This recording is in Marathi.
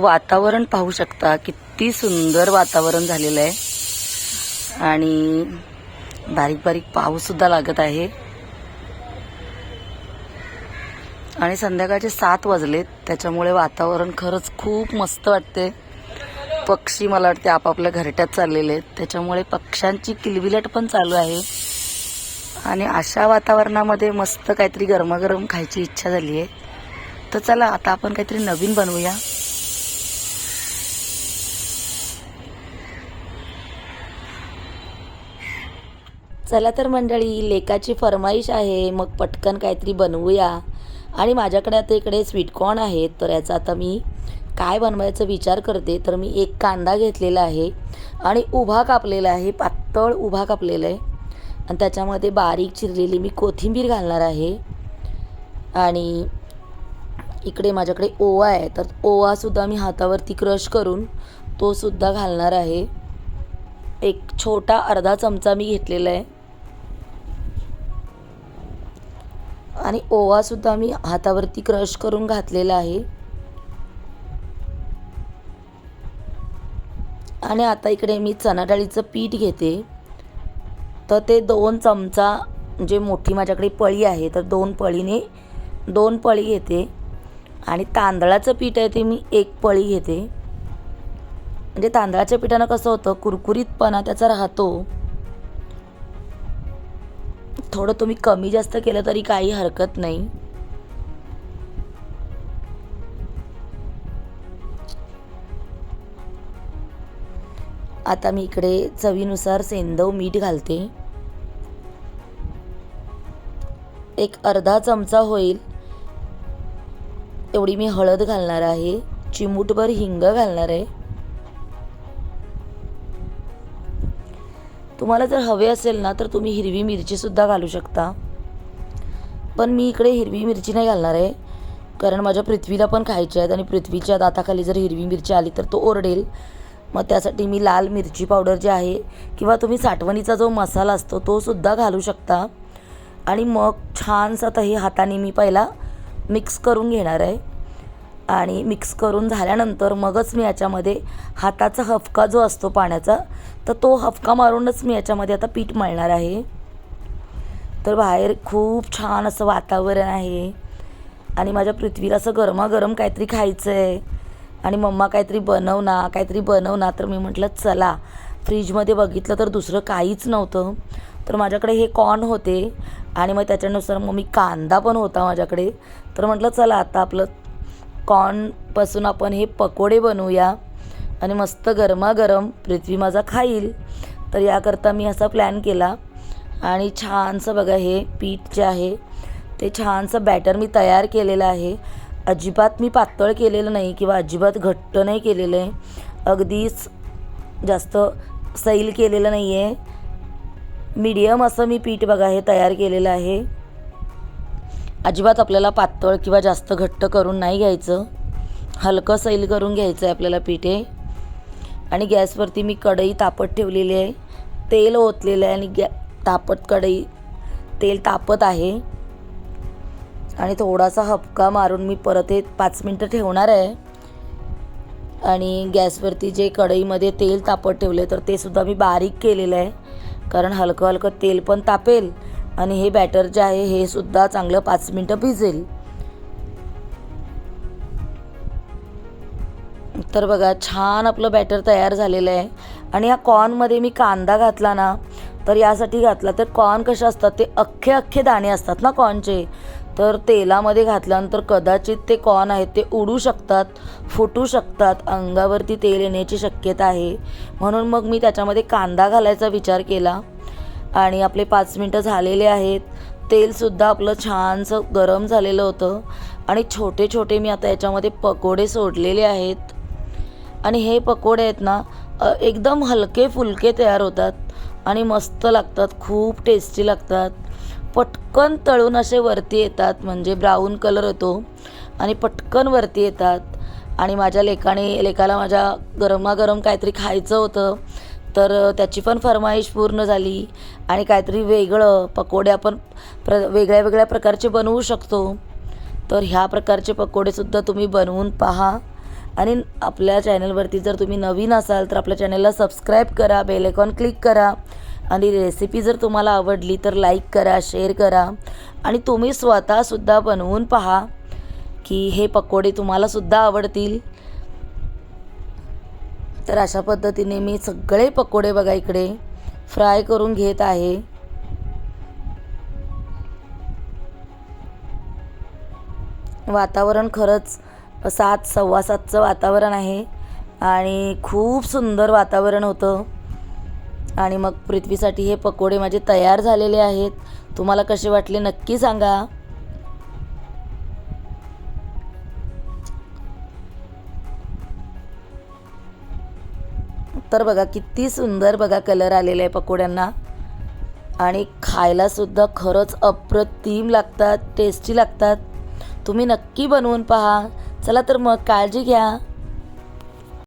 वातावरण पाहू शकता. किती सुंदर वातावरण झालेलं आहे. आणि बारीक बारीक पाऊस सुद्धा लागत आहे. आणि संध्याकाळचे सात वाजलेत. त्याच्यामुळे वातावरण खरंच खूप मस्त वाटते पक्षी मला वाटते आपापल्या घरट्यात चाललेले आहेत. त्याच्यामुळे पक्ष्यांची किलबिलाट पण चालू आहे. आणि अशा वातावरणामध्ये मस्त काहीतरी गरमागरम खायची इच्छा झाली आहे तर चला आता आपण काहीतरी नवीन बनवूया. चला तर मंडळी लेकाची फरमाईश आहे मग पटकन काहीतरी बनवूया. आणि माझ्याकडे आता इकडे स्वीटकॉर्न आहेत तर याचा आता मी काय बनवायचा विचार करते तर मी एक कांदा घेतलेला आहे आणि उभा कापलेला आहे पातळ उभा कापलेला आहे. आणि त्याच्यामध्ये बारीक चिरलेली मी कोथिंबीर घालणार आहे. आणि इकडे माझ्याकडे ओवा आहे तर ओवासुद्धा मी हातावरती क्रश करून तो सुद्धा घालणार आहे. एक छोटा अर्धा चमचा मी घेतलेला आहे. आणि ओवासुद्धा मी हातावरती क्रश करून घातलेला आहे. आणि आता इकडे मी चणाडाळीचं पीठ घेते. तर ते दोन चमचा जे मोठी माझ्याकडे पळी आहे तर दोन पळीने दोन पळी घेते. आणि तांदळाचं पीठ आहे ते मी एक पळी घेते. म्हणजे तांदळाच्या पिठानं कसं होतं कुरकुरीतपणा त्याचा राहतो. थोडं तुम्ही कमी जास्त केलं तरी काही हरकत नाही. आता मी इकडे चवीनुसार सेंदव मीठ घालते. एक अर्धा चमचा होईल. एवढी मी हळद घालणार आहे. चिमूटभर हिंग घालणार आहे. तुम्हाला जर हवे असेल ना तर तुम्ही हिरवी मिरचीसुद्धा घालू शकता. पण मी इकडे हिरवी मिरची नाही घालणार आहे. कारण माझ्या पृथ्वीला पण खायची आहेत आणि पृथ्वीच्या दाताखाली जर हिरवी मिरची आली तर तो ओरडेल. मग त्यासाठी मी लाल मिरची पावडर जी आहे किंवा तुम्ही साठवणीचा जो मसाला असतो तो सुद्धा घालू शकता. आणि मग छानसं आता हे हाताने मी पहिला मिक्स करून घेणार आहे. आणि मिक्स करून झाल्यानंतर मगच मी याच्यामध्ये हाताचा हफका जो असतो पाण्याचा तर तो हफका मारूनच मी याच्यामध्ये आता पीठ मळणार आहे. तर बाहेर खूप छान असं वातावरण आहे. आणि माझ्या पृथ्वीला असं गरमागरम काहीतरी खायचं आहे आणि मम्मा काहीतरी बनव ना काहीतरी बनव ना तर मी म्हटलं चला. फ्रीजमध्ये बघितलं तर दुसरं काहीच नव्हतं. तर माझ्याकडे हे कॉर्न होते. आणि मग त्याच्यानुसार मग मी कांदा पण होता माझ्याकडे. तर म्हटलं चला आता आपलं कॉर्नपासून आपण हे पकोडे बनवूया. आणि मस्त गरमागरम पृथ्वी माझा खाईल. तर याकरता मी असा प्लॅन केला. आणि छानसं बघा हे पीठ जे आहे ते छानसं बॅटर मी तयार केलेलं आहे. अजिबात मी पातळ केलेलं नाही किंवा अजिबात घट्ट नाही केलेलं आहे. अगदीच जास्त सैल केलेलं नाही आहे मीडियम असं मी पीठ बघा हे तयार केलेलं आहे. अजिबात आपल्याला पातळ किंवा जास्त घट्ट करून नाही घ्यायचं. हलकं सैल करून घ्यायचं आहे आपल्याला पीठ हे. आणि गॅसवरती मी कढई तापत ठेवलेली आहे. तेल ओतलेलं आहे आणि गॅ तापत कढई तेल तापत आहे. आणि थोडासा हपका मारून मी परत हे पाच मिनटं ठेवणार आहे. आणि गॅसवरती जे कढईमध्ये तेल तापत ठेवले तर ते सुद्धा मी बारीक केलेलं आहे. कारण हलकं हलकं तेल पण तापेल आणि हे बॅटर जे आहे हे सुद्धा चांगलं पाच मिनटं भिजेल. तर बघा छान आपलं बॅटर तयार झालेलं आहे. आणि या कॉर्नमध्ये मी कांदा घातला ना तर यासाठी घातला तर कॉर्न कसे असतात ते अख्खे अख्खे दाणे असतात ना कॉर्नचे तर तेलामध्ये घातल्यानंतर कदाचित ते कॉर्न आहेत ते उडू शकतात फुटू शकतात अंगावरती तेल येण्याची शक्यता आहे. म्हणून मग मी त्याच्यामध्ये कांदा घालायचा विचार केला. आणि आपले पाच मिनटं झालेले आहेत. तेलसुद्धा आपलं छानसं गरम झालेलं होतं. आणि छोटे छोटे मी आता याच्यामध्ये पकोडे सोडलेले आहेत. आणि हे पकोडे आहेत ना एकदम हलके फुलके तयार होतात. आणि मस्त लागतात खूप टेस्टी लागतात. पटकन तळून असे वरती येतात म्हणजे ब्राऊन कलर होतो आणि पटकन वरती येतात. आणि माझ्या लेकाने लेकाला माझ्या गरमागरम काहीतरी खायचं होतं. तर त्याची पण फरमाईश पूर्ण झाली आणि काहीतरी वेगळं पकोडे आपण प्र वेगळ्या वेगळ्या प्रकारचे बनवू शकतो. तर ह्या प्रकारचे पकोडेसुद्धा तुम्ही बनवून पहा. आणि आपल्या चॅनलवरती जर तुम्ही नवीन असाल तर आपल्या चॅनलला सबस्क्राईब करा बेलेकॉन क्लिक करा. आणि रेसिपी जर तुम्हाला आवडली तर लाईक करा शेअर करा. आणि तुम्ही स्वतःसुद्धा बनवून पहा की हे पकोडे तुम्हालासुद्धा आवडतील. तर अशा पद्धतीने मी सगळे पकोडे बघा इकडे फ्राय करून घेत आहे. वातावरण खरंच सात सव्वा सातचं वातावरण आहे आणि खूप सुंदर वातावरण होतं. आणि मग पृथ्वीसाठी हे पकोडे माझे तयार झालेले आहेत. तुम्हाला कसे वाटले नक्की सांगा. तर बघा किती सुंदर बघा कलर आलेला आहे पकोड्यांना. आणि खायलासुद्धा खरंच अप्रतिम लागतात टेस्टी लागतात. तुम्ही नक्की बनवून पहा. चला तर मग काळजी घ्या.